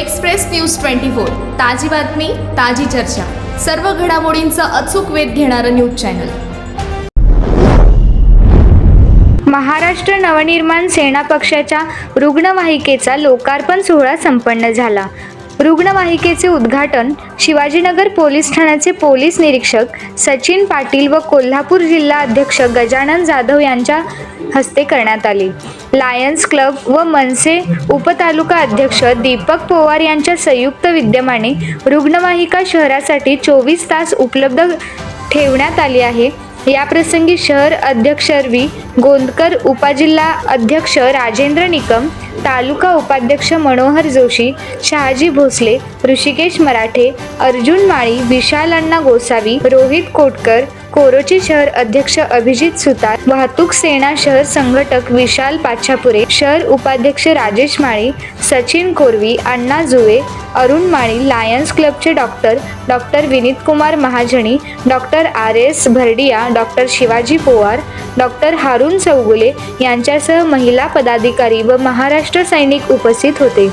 Express news twenty four. ताजी बातमी ताजी चर्चा. सर्व घडामोडींचा अचूक वेध घेणारं न्यूज चॅनल. महाराष्ट्र नवनिर्माण सेना पक्षाच्या रुग्णवाहिकेचा लोकार्पण सोहळा संपन्न झाला. रुग्णवाहिकेचे उद्घाटन शिवाजीनगर पोलीस ठाण्याचे पोलीस निरीक्षक सचिन पाटील व कोल्हापूर जिल्हा अध्यक्ष गजानन जाधव यांच्या हस्ते करण्यात आले. लायन्स क्लब व मनसे उपतालुका अध्यक्ष दीपक पवार यांच्या संयुक्त विद्यमाने रुग्णवाहिका शहरासाठी चोवीस तास उपलब्ध ठेवण्यात आली आहे. याप्रसंगी शहर अध्यक्ष रवी गोंदकर उपजिल्हा अध्यक्ष राजेंद्र निकम तालुका उपाध्यक्ष मनोहर जोशी शहाजी भोसले ऋषिकेश मराठे अर्जुन माळी विशाल अण्णा गोसावी रोहित कोटकर कोरोची शहर अध्यक्ष अभिजित सुतार वाहतूक सेना शहर संघटक विशाल पाछापुरे शहर उपाध्यक्ष राजेश माळी सचिन कोरवी अण्णा जुवे अरुण माळी लायन्स क्लबचे doctor doctor Vineet Kumar Mahajani doctor R S Bhardiya doctor Shivaji Powar doctor Haroon Chougule यांच्यासह महिला पदाधिकारी व महाराष्ट्र महाराष्ट्र सैनिक उपस्थित होते.